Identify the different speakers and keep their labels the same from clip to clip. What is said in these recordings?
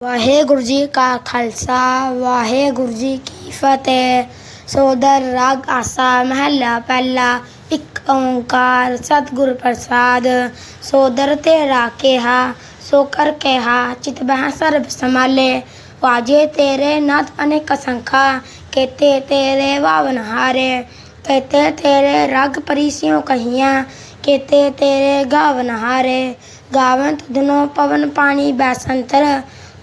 Speaker 1: ਵਾਹਿਗੁਰੂ ਜੀ ਕਾ ਖਾਲਸਾ ਵਾਹਿਗੁਰੂ ਜੀ ਕੀ ਫਤਿਹ ਸੋਦਰ ਰਾਗ ਆਸਾ ਮਹੱਲਾ ਪਹਿਲਾ ਇੱਕ ਓੰਕਾਰ ਸਤਿਗੁਰ ਪ੍ਰਸਾਦ ਸੋਦਰ ਤੇਰਾ ਕਿਹਾ ਸੋ ਕਰ ਕਿਹਾ ਚਿਤ ਬਹਿ ਸਰਬ ਸਮਾਲੇ ਵਾਜੇ ਤੇਰੇ ਨਾਥ ਅਨੇਕ ਸੰਖਾ ਕੇਤੇ ਤੇਰੇ ਵਾਵਨ ਹਾਰੇ ਕੇਤੇ ਤੇਰੇ ਰਗ ਪਰੀਸਿਓ ਕਹੀਆਂ ਕੇਤੇ ਤੇਰੇ ਗਾਵਨ ਹਾਰੇ ਗਾਵਨ ਤੁਧਨੋ ਪਵਨ ਪਾਣੀ ਬੈਸੰਤਰ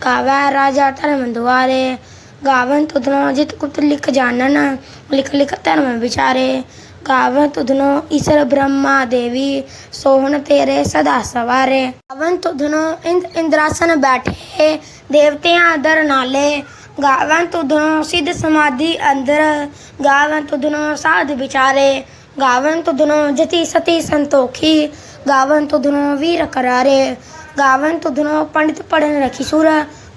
Speaker 1: ਗਾਵੈ ਰਾਜਾ ਧਰਮ ਦੁਆਰੇ ਗਾਵਨ ਤੁਧਨੋ ਜਿਤ ਕੁਤ ਲਿਖ ਜਾਣਨ ਲਿਖ ਲਿਖ ਧਰਮ ਵਿਚਾਰੇ ਗਾਵਨ ਤੁਧਨੋ ਈਸ਼ਰ ਬ੍ਰਹਮਾ ਦੇਵੀ ਸੋਹਣ ਤੇਰੇ ਸਦਾ ਸਵਾਰੇ ਗਾਵਨ ਤੁਧਨੋ ਇੰਦ ਇੰਦਰਾਸਨ ਬੈਠੇ ਦੇਵਤਿਆਂ ਦਰ ਨਾਲੇ ਗਾਵਨ ਤੁਧਨੋ ਸਿੱਧ ਸਮਾਧੀ ਅੰਦਰ ਗਾਵਨ ਤੁਧਨੋ ਸਾਧ ਵਿਚਾਰੇ ਗਾਵਨ ਤੁਧਨੋ ਜਤੀ ਸਤੀ ਸੰਤੋਖੀ ਗਾਵਨ ਤੁਧਨੋ ਵੀਰ ਕਰਾਰੇ గావంతుదునో పండిత పడిన కిశోర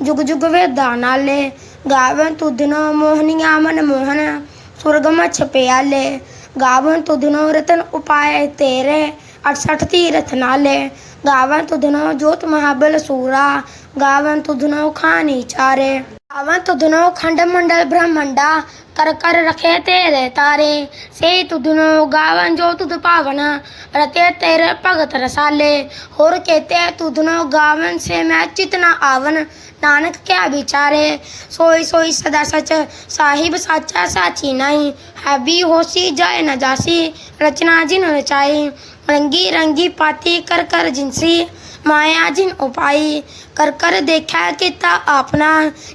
Speaker 1: జుగ జుగ వేదానాలే గావంతుదునో మోహనియామన మోహన ਸੁਰਗਮ ਛਪਿਆਲੇ ਗਾਵਨ ਤੁਧਨੋ ਰਤਨ ਉਪਾਏ ਤੇਰੇ। 68 ਤੀਰਥ ਨਾਲੇ। ਗਾਵਨ ਤੁਧਨੋ ਜੋਤ ਮਹਾਬਲ ਸੂਰਾ। ਗਾਵਨ ਤੁਧਨੋ ਖਾਨੀ ਚਾਰੇ। अवन तो दुनो खंड मंडल ब्रह्मंडा कर कर रखे तेरे तारे। से तु दुनो गावन, जो तुद पावन, रते तेरे भगत रसाले। और कहते तु दुनो गावन, से मैं चितना आवन, नानक क्या बिचारे सोई सोई सदा सच, साहिब साचा साची नहीं हैवी होशी जाए न जासी, रचना जिन रचाई रंगी रंगी पाती कर कर जिनसी। ਜਿਨ ਉਪਾਈ ਕਰ ਕਰ ਦੇਖਿਆ ਕੀਤਾ ਆਪਣਾ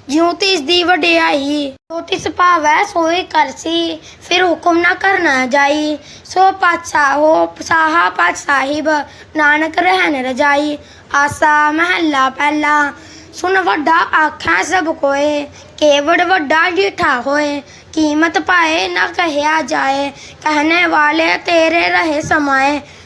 Speaker 1: ਜਿਉ ਤਿਸ ਦੀ ਵਡਿਆਈ ਜੋ ਤਿਸ ਭਾਵੈ ਸੋਈ ਕਰਸੀ ਫਿਰ ਹੁਕਮ ਨਾ ਕਰਨਾ ਜਾਈ ਸੋ ਪਾਤਸ਼ਾਹ ਹੋ ਸਾਹਾ ਪਾਤ ਸਾਹਿਬ ਨਾਨਕ ਰਹਿਣ ਰਜਾਈ ਆਸਾ ਮਹੱਲਾ ਪਹਿਲਾ ਸੁਨ ਵੱਡਾ ਆਖਾਂ ਸਭ ਕੋਏ ਕੇਵੜ ਵੱਡਾ ਡੀਠਾ ਹੋਏ ਕੀਮਤ ਪਾਏ ਨਾ ਕਹਿਆ ਜਾਏ कहने वाले तेरे रहे समाए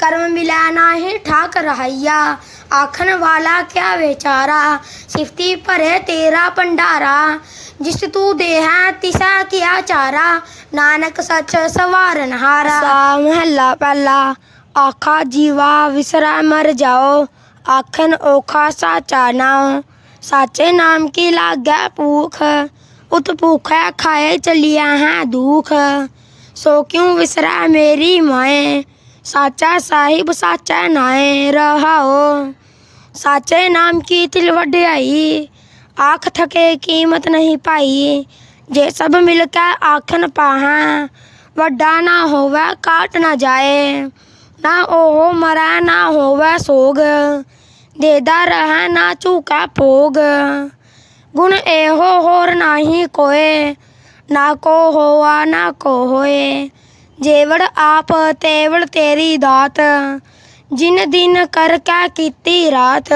Speaker 1: कर्म मिलाना है ठाक रहाइया आखन वाला क्या बेचारा? सिफ्ती पर है तेरा भंडारा। जिस तू दे तिसा क्या चारा। नानक सच सवार हारा महला पहला। आखा जीवा विसरा मर जाओ। आखन ओखा साचा नाओ। साचे नाम की लाग भूख। उत भूख खाए चलिया है दुख। सो क्यों विसरा मेरी माए? साचा साहिब साचा नाए रहाओ। साचे नाम की तिल वड्याई, आँख थके कीमत नहीं पाई। जे सब मिलकर आखन पाहा, वड्डा ना होवे काट ना जाए। ना ओहो मरा ना होवे सोग, देदा रहा ना चूका भोग। गुण एहो होर नाही कोए, ना को होआ ना को होए। जेवड़ आप, तेवड़ तेरी दात। जिन दिन कर क्या कीती रात।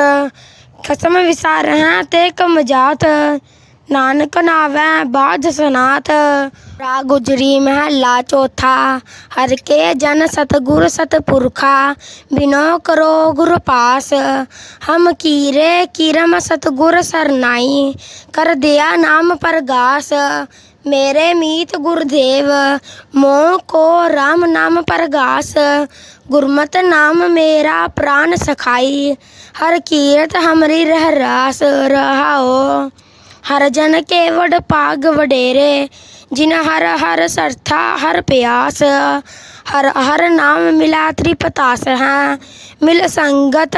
Speaker 1: खसम विसार हैं ते कम जात। नानक नावै बाज सनात। रा गुजरी महला चौथा। हर के जन सतगुर सतपुरखा। बिनो करो गुर पास। हम कीरे, किरम सतगुर सरनाई। कर दिया नाम परगास। ਨਾਮ ਪ੍ਰਗਾਸ ਮੇਰੇ ਮੀਤ ਗੁਰਦੇਵ ਮੋਹ ਕੋ ਰਾਮ ਨਾਮ ਪ੍ਰਗਾਸ ਗੁਰਮਤਿ ਨਾਮ ਮੇਰਾ ਪ੍ਰਾਨ ਸਖਾਈ ਹਰ ਕੀਰਤ ਹਮਰੀ ਰਹਿ ਰਾਸ ਰਹਾਓ ਹਰ ਜਨ ਕੇ ਵਡ ਭਾਗ ਵਡੇਰੇ ਜਿਨ ਹਰ ਹਰ ਸਰਥਾ ਹਰ ਪਿਆਸ ਹਰ ਹਰ ਨਾਮ ਮਿਲਾ ਤ੍ਰਿਪਤਾਸ ਹੈ ਮਿਲ ਸੰਗਤ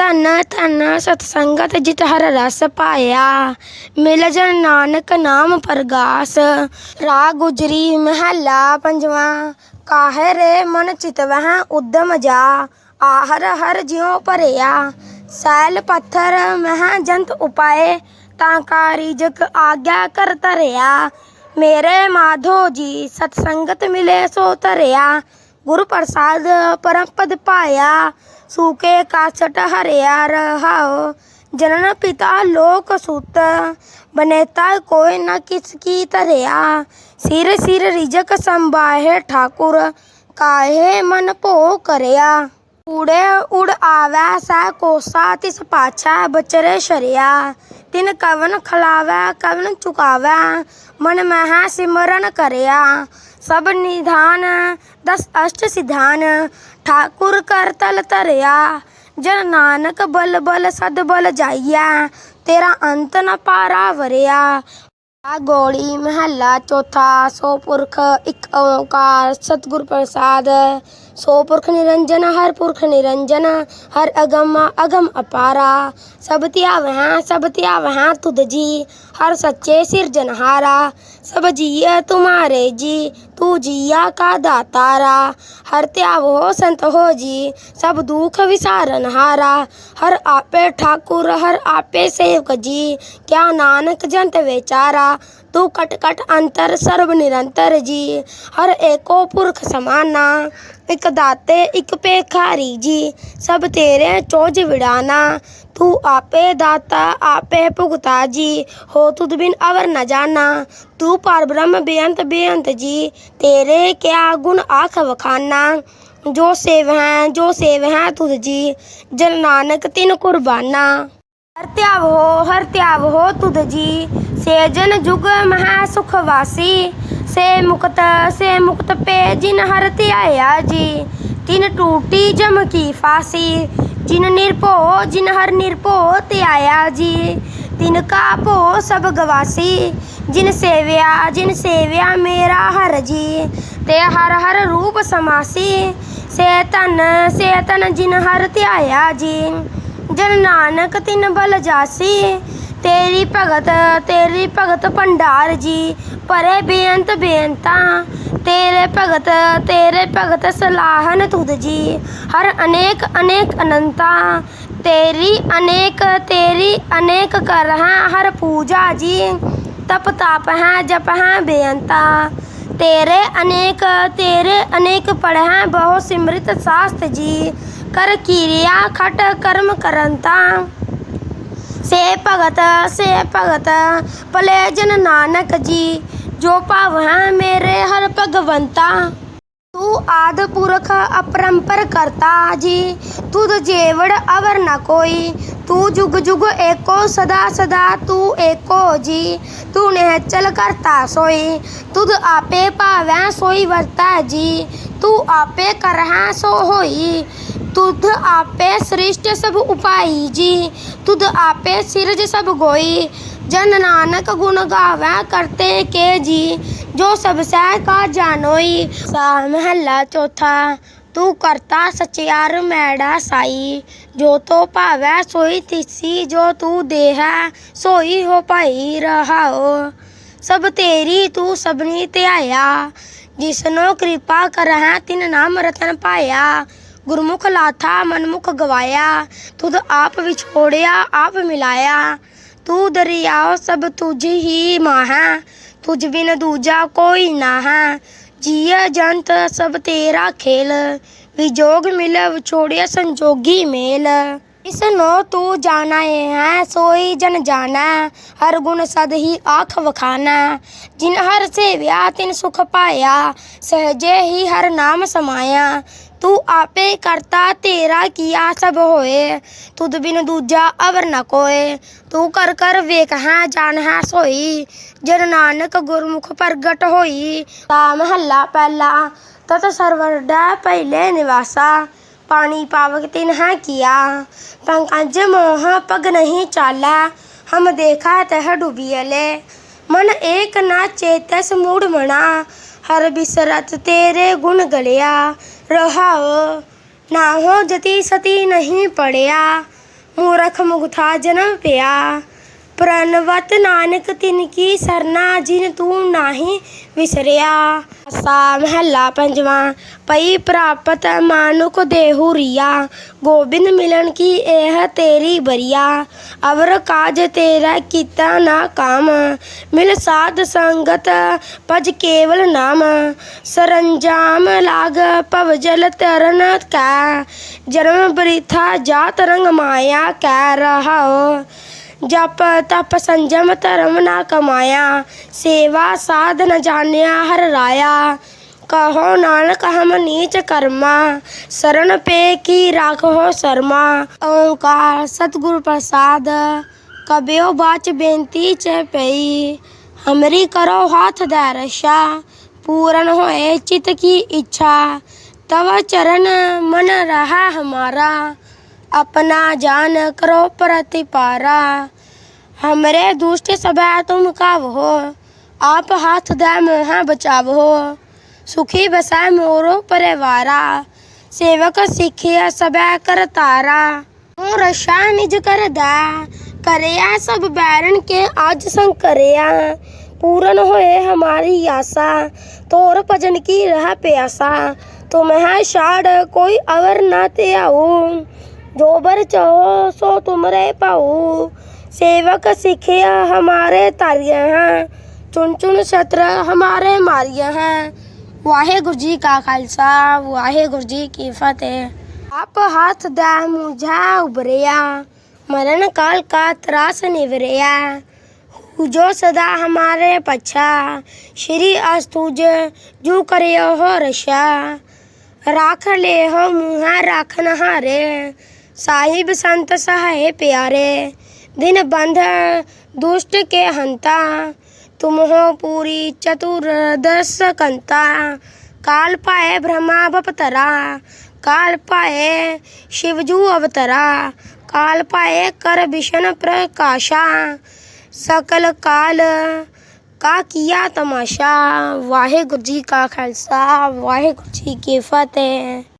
Speaker 1: ਧਨ ਧਨ ਸਤਸੰਗਤ ਜਿਤ ਹਰ ਰਸ ਪਾਇਆ। ਮਿਲ ਜਨ ਨਾਨਕ ਨਾਮ ਪ੍ਰਗਾਸ। ਰਾ ਗੁਜਰੀ ਮਹੱਲਾ ਪੰਜਵਾ। ਕਾਹੇ ਰੇ ਮਨ ਚਿਤ ਉਦਮ ਜਾ। ਆਹਰ ਹਰ ਜਿਉ ਭਰਿਆ। ਸੈਲ ਪੱਥਰ ਮਹਿ ਜੰਤ ਉਪਾਏ। ਤਾਂ ਕਾ ਰਿਜਕ ਆਗਿਆ ਕਰ ਤਰਿਆ ਮੇਰੇ ਮਾਧੋ ਜੀ ਸਤਸੰਗਤ ਮਿਲੇ ਸੋ ਧਰਿਆ। ਗੁਰੂ ਪ੍ਰਸਾਦ ਪਰਮ ਪਦ ਪਾਇਆ। ਸੂਕੇ ਕਾਸਟ ਹਰਿਆ ਰਹਾਓ ਜਨਨ ਪਿਤਾ ਲੋਕ ਸੁਤ, ਬਨੇਤਾ ਕੋਈ ਨ ਕਿਸ ਕੀ ਧਰਿਆ। ਸਿਰ ਸਿਰ ਰਿਜਕ ਸੰਭਾਹੇ ਠਾਕੁਰ, ਕਾਹੇ ਮਨ ਭੋ ਕਰਿਆ। ਊੜੇ ਉੜ ਆਵੈ ਸੈ ਕੋਸਾ, ਤਿਸ ਪਾਛੈ ਬਚਰੇ ਸ਼ਰਿਆ। ਤਿਨ ਕਵਨ ਖਲਾਵੈ, ਕਵਨ ਚੁਕਾਵੈ, ਮਨ ਮਹਿ ਸਿਮਰਨ ਕਰਿਆ। सब निधान, दस अष्ट सिधान। ठाकुर कर तल तरया, जन नानक बल बल सद बल जाइया, तेरा अंत न पारा वरिया। गोड़ी महला चौथा, सो पुरख इक ओंकार। सतगुर प्रसाद, सो पुरख निरंजन, हर पुरख निरंजन, हर अगम अगम अपारा। सब त्या वह सब त्या वह तुद जी। हर सच्चे सिरजनहारा सब जिया तुम्हारे जी, तू जिया का दातारा। हर त्याव हो संत हो जी, सब दुख विसारन हारा। हर आपे ठाकुर, हर आपे सेवक जी, क्या नानक जंत बेचारा। तू कट कट अंतर, सर्व निरंतर जी, हर एको पुरख समाना। इक दाते इक पेखारी जी, सब तेरे चोज विड़ाना। ਤੂੰ ਆਪੇ ਦਾਤਾ, ਆਪੇ ਭੁਗਤਾ ਜੀ। ਹੋ ਤੁਧ ਬਿਨ ਅਵਰ ਨ ਜਾਣਾ। ਤੂੰ ਪਰ ਬ੍ਰਹਮ ਬੇਅੰਤ ਬੇਅੰਤ ਜੀ। ਤੇਰੇ ਕਿਆ ਗੁਣ ਆਖ ਵਖਾਨਾ। ਜੋ ਸੇਵ ਹੈ, ਜੋ ਸੇਵ ਹੈ ਤੁਧ ਜੀ। ਜਨ ਨਾਨਕ ਤਿਨ ਕੁਰਬਾਨਾ। ਹਰ ਧਿਆਵ ਹੋ, ਹਰ ਧਿਆਵ ਹੋ ਤੁਧ ਜੀ। ਸੇਜਨ ਜੁਗ ਮਹਾ ਸੁਖ ਵਾਸੀ। ਸੇ ਮੁਕਤ ਸੇ ਮੁਕਤ ਪੇ ਜਿਨ ਹਰ ਧਿਆਇਆ ਜੀ। ਤਿਨ ਟੂਟੀ ਜਮ ਕੀ ਫਾਸੀ। जिन निरपो जिन हर निरपो ते आया जी। तिन का पो सब गवासी। जिन सेव्या जिन सेव्या मेरा हर जी। ते हर हर रूप समासी। से तन से तन जिन हर त्याया जी। जन नानक तिन बल जासी। तेरी भगत तेरी भगत भंडार जी। परे बेअंत बेअंता। तेरे भगत तेरे भगत सलाहन तुदजी हर अनेक अनेक अनंता। तेरी अनेक तेरी अनेक कर हैं हर पूजा जी। तप ताप हैं, जप हैं बेअंता। तेरे अनेक तेरे अनेक पढ़ हैं बहु सिमृत शास्त्र जी। कर क्रिया, खट कर्म करंता। से भगत से भगत, पले जन नानक जी। जो पावा मेरे हर भगवंता। तू आद पुरख अपरंपर करता जी। तुद तो जेवड़ अवर न कोई। तू जुग जुग एको, सदा सदा तू एको जी। तू नेचल करता सोई। तुद आपे पावे सोई वर्ता जी। तू आपे करहा सो होई। तुद आपे सृष्ट सब उपाई जी। तुद आपे सिरज सब गोई। ਜਨ ਨਾਨਕ ਗੁਣ ਗਾਵੈ ਕਰਤੇ ਕੇ ਜੀ, ਜੋ ਸਭ ਸਹਿ ਕਾ ਜਾਣੋਈ। ਸਾ ਮਹੱਲਾ ਚੌਥਾ, ਤੂੰ ਕਰਤਾ ਸਚਿਆਰ ਮੈੜਾ ਸਾਈ। ਜੋ ਤੋ ਭਾਵੈ ਸੋਈ ਤਿਸੀ, ਜੋ ਤੂੰ ਦੇਹੈ ਸੋਈ ਹੋ ਭਾਈ ਰਹਾਓ ਸਭ ਤੇਰੀ ਤੂੰ ਸਭਨੀ ਧਿਆਇਆ, ਜਿਸਨੋ ਕਿਰਪਾ ਕਰਹਿ ਤਿਨ ਨਾਮ ਰਤਨ ਪਾਇਆ। ਗੁਰਮੁਖ ਲਾਥਾ ਮਨਮੁਖ ਗਵਾਇਆ, ਤੁਧ ਆਪ ਵਿਛੋੜਿਆ, ਆਪ ਮਿਲਾਇਆ। ਤੂੰ ਦਰਿਆਓ ਸਭ ਤੁਝ ਹੀ ਮਾਹੈ, ਤੁਝ ਬਿਨ ਦੂਜਾ ਕੋਈ ਨਾ ਹੈ ਜੀਅ ਜੰਤ, ਸਭ ਤੇਰਾ ਖੇਲ, ਵਿਜੋਗ ਮਿਲ ਵਿਛੋੜਿਆ ਸੰਜੋਗੀ ਮੇਲ। इसनो तू जाना है सोई जन जाना हर गुण सद ही आख वखाना जिन हर से व्या ਤਿਨ ਸੁਖ ਪਾਇਆ सहजे ਹੀ ਹਰ ਨਾਮ ਸਮਾਇਆ। ਤੂੰ ਆਪੇ ਕਰਤਾ, ਤੇਰਾ ਕੀਆ ਸਭ ਹੋਏ। ਤੁਧ ਬਿਨ ਦੂਜਾ ਅਵਰ ਨ ਕੋਏ। ਤੂੰ ਕਰ ਕਰ ਵੇਖ ਹੈ, ਜਾਣ ਹੈ, ਸੋਈ। ਜਨ ਨਾਨਕ ਗੁਰਮੁਖ ਪ੍ਰਗਟ ਹੋਈ। ਤਾ ਮਹੱਲਾ ਪਹਿਲਾ, ਤਤ ਸਰਵਰ ਡੈ ਪਹਿਲੇ ਨਿਵਾਸਾ। पानी पावक तिन है किया पंकज मोह पग नहीं चाला हम देखा तह डूबियले मन एक ना चेतस मूड मना हर बिसरत तेरे गुण गलिया रहाओ ना हो जति सती नहीं पड़िया मूरख मुगथा जन्म पिया प्रणवत नानक तिनकी सरना जिन तू नाही विसरिया सा महला पंजवा पई प्राप्त मानुक देहू रिया गोबिंद मिलन की एह तेरी बरिया अवर काज तेरा किता ना काम मिल साध संगत पज केवल नाम सरंजाम लाग पव जल तरन कै जन्म वृथा जा तरंग माया कै रहा जप तप संजम धर्म न कमाया, सेवा साध न जान्या हर राया। कहो नानक हम नीच कर्मा, शरण पे की राख हो शर्मा। ओंकार सतगुरु प्रसाद कब्यो बाच बेनती च पई। हमरी करो हाथ दर्शा पूरण हो चित की इच्छा। तव चरण मन रहा हमारा, अपना जान करो प्रतिपारा। हमरे दुष्ट सब तुम काव हो आप हाथ दे मोह बचाव। हो सुखी बसा मोरो परिवारा। सेवक सिखिया सब कर तारा। रशा निज कर दा। करिया सब बैरन के आज संग करिया। पूर्ण होए हमारी आशा। तोर भजन की रह प्यासा। तुम है शाड़, कोई अवर न ते आऊ जो बर चाहो सो तुम रे पाऊ। सेवक सिखिया हमारे तारिया हैं। चुन चुन छत्र हमारे मारिया हैं। वाहेगुरु जी का खालसा, वाहेगुरु जी की फतेह। आप हाथ दा मुझा उभरिया, मरण काल का त्रास निवरिया। जो सदा हमारे पच्छा श्री अस्तुज जू करे हो रशा राख ले हो मुहा राखन हारे साहिब संत सहाय प्यारे। दिन बंध दुष्ट के हंता। तुम हो पूरी चतुर्दश कंता। काल पाए ब्रह्मा बपतरा काल पाए शिवजू अवतरा। काल पाए कर विष्ण प्रकाशा। सकल काल का किया तमाशा। वाहेगुरु जी का खालसा। वाहेगुरु जी की फतेह।